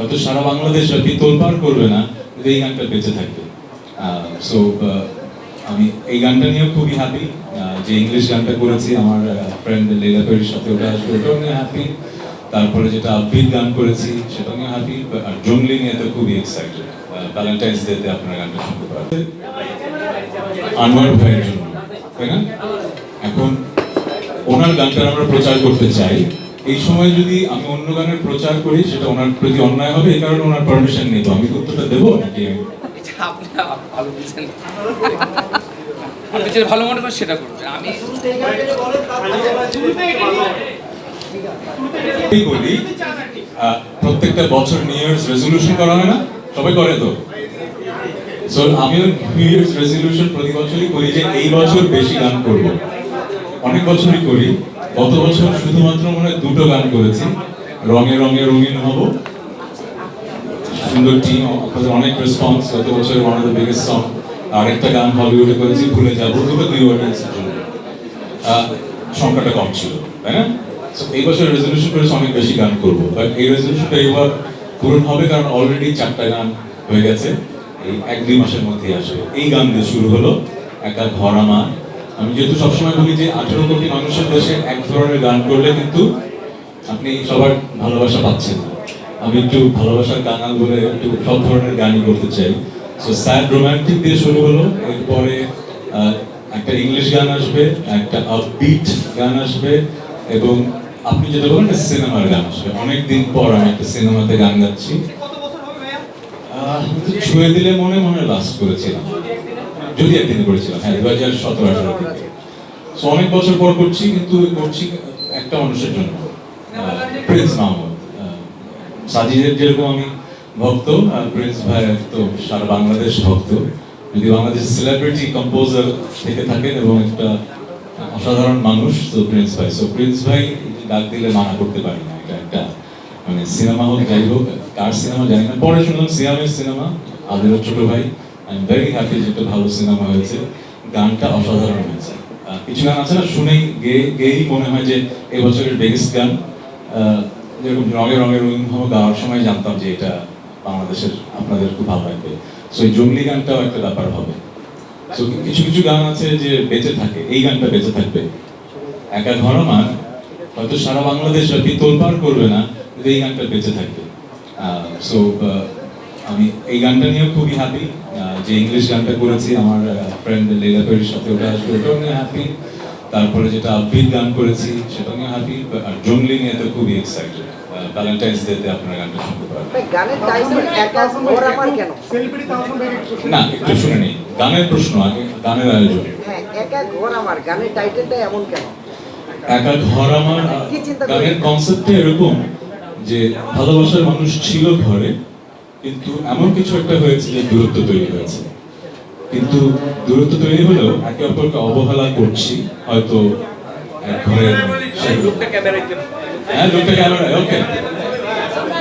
হয়তো সারা বাংলাদেশ ব্যাপী তোলপাড় করবে না, কিন্তু এই গানটা বেঁচে থাকবে। সো আমি এই গানটা নিয়েও খুবই হ্যাপি যে ইংলিশ গানটা করেছি, আমার ফ্রেন্ড লীলা পেরির সাথে ওটা আসবে, ওটাও নিয়ে হ্যাপি তারপরে যেটা আব্বির গান করেছি, সেটাও নিয়ে হ্যাপি আর জঙ্গলি নিয়ে তো খুবই এক্সাইটেড ভ্যালেন্টাইন্স ডেতে আপনারা গানটা শুনতে পারবেন আনোয়ার ভাইয়ের জন্য, তাই না? এখন ওনার গানটা আমরা প্রচার করতে চাই। এই সময় যদি আমি অন্য গানের প্রচার করি সেটা ওনার প্রতি অন্যায় হবে এই কারণে ওনার পারমিশন নেব আমি উত্তরটা দেবো নাকি? আপনি ভালো যেটা ভালো মনে করেন সেটা করবেন আমি আহ, প্রত্যেকটা বছর নিউ ইয়ার্স রেজলিউশন করা হয় না? সবাই করে তো? সো আমিও নিউ ইয়ার্স রেজলিউশন প্রতি বছরই করি যে এই বছর বেশি গান করব। অনেক বছরই করি। গত বছর শুধুমাত্র মনে হয় দুটো গান করেছি। রঙে রঙে রঙিন হব। সুন্দর টিম আপনাদের অনেক রেসপন্স গত বছর one of the biggest song আরেকটা গান হলিউডে করেছি, ভুলে যাব। দুটো দুই অডিয়েন্সের জন্য। সংখ্যাটা কম ছিল, তাই না? এই বছর রেজলিউশন করেছে, অনেক বেশি গান করব। বাট এই রেজলিউশনটা এবার পূরণ হবে, কারণ অলরেডি চারটা গান হয়ে গেছে। এই এক দুই মাসের মধ্যেই আসবে। এই গান দিয়ে শুরু হলো, একটা ঘর আমার। আমি যেহেতু সবসময় বলি যে আঠেরো কোটি মানুষের দেশে এক ধরনের গান করলে কিন্তু আপনি সবার ভালোবাসা পাচ্ছেন আমি একটু ভালোবাসার গান বলে একটু সব ধরনের গানই করতে চাই। সো স্যাড রোমান্টিক দিয়ে শুরু হলো। এরপরে একটা ইংলিশ গান আসবে, একটা আপবিট গান আসবে, এবং আপনি যেটা বলেন সিনেমার গান আসবে। অনেকদিন পর আমি একটা সিনেমাতে গান গাচ্ছি। ছুঁয়ে দিলে মনে মনে লাস্ট করেছিলাম। যদি একদিন করেছিলাম হ্যাঁ দু হাজার সতেরো আঠারো থেকে So, অনেক বছর পর করছি কিন্তু করছি একটা মানুষের জন্য। প্রিন্স মাহমুদ। সাজিদের যেরকম আমি ভক্ত আর প্রিন্স ভাই তো সারা বাংলাদেশ ভক্ত। যদি বাংলাদেশের সেলিব্রিটি কম্পোজার থেকে থাকেন এবং একটা অসাধারণ মানুষ তো প্রিন্স ভাই। সো প্রিন্স ভাই ডাক দিলে মানা করতে পারি না। এটা একটা মানে সিনেমা হোক যাই হোক কার সিনেমা জানি না। পরে শুনলাম সিয়ামের সিনেমা আদের ছোট ভাই। আই এম ভেরি হ্যাপি যে একটা ভালো সিনেমা হয়েছে। গানটা অসাধারণ হয়েছে। কিছু গান আছে না, শুনেই গেয়ে গেয়েই মনে হয় যে এবছরের বেগেস্ট গান। যেরকম রঙে রঙের রঙিন গাওয়ার সময় জানতাম যে এটা বাংলাদেশের আপনাদের খুব ভালো লাগবে। সো এই জঙ্গলি গানটাও একটা ব্যাপার হবে। সো কিছু কিছু গান আছে যে বেঁচে থাকে, এই গানটা বেঁচে থাকবে। একা ঘর আমার হয়তো সারা বাংলাদেশ ব্যাপী তোলপাড় করবে না এই গানটা বেঁচে থাকবে। সো আমি এই গানটা নিয়েও খুবই হ্যাপি যে ইংলিশ গানটা করেছি আমার ফ্রেন্ড লীলা পেরির সাথে ওটা আসবে ওটাও নিয়ে হ্যাপি তারপরে যেটা আব্বির গান করেছি সেটাও নিয়ে হ্যাপি আর জঙ্গলি নিয়ে তো খুবই এক্সাইটেড ভ্যালেন্টাইন্স ডেতে আপনারা গানটা শুনতে পারবেন। গানের টাইটেল একা ঘর আমার কেন? না একটু শুনে নিই গানের প্রশ্ন আগে গানের আয়োজন। হ্যাঁ একা ঘর আমার গানের টাইটেলটা এমন কেন? একা ঘর আমার? গানের কনসেপ্টটা এরকম যে ভালোবাসার মানুষ ছিল ঘরে কিন্তু এমন কিছু একটা হয়েছে যে দূরত্ব তৈরি হয়েছে। কিন্তু দূরত্ব তৈরি হলেও একে অপরকে অবহেলা করছি, হয়তো হ্যাঁ লোকটা ওকে।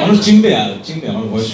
মানুষ চিনবে আর, চিনবে, আমার বয়স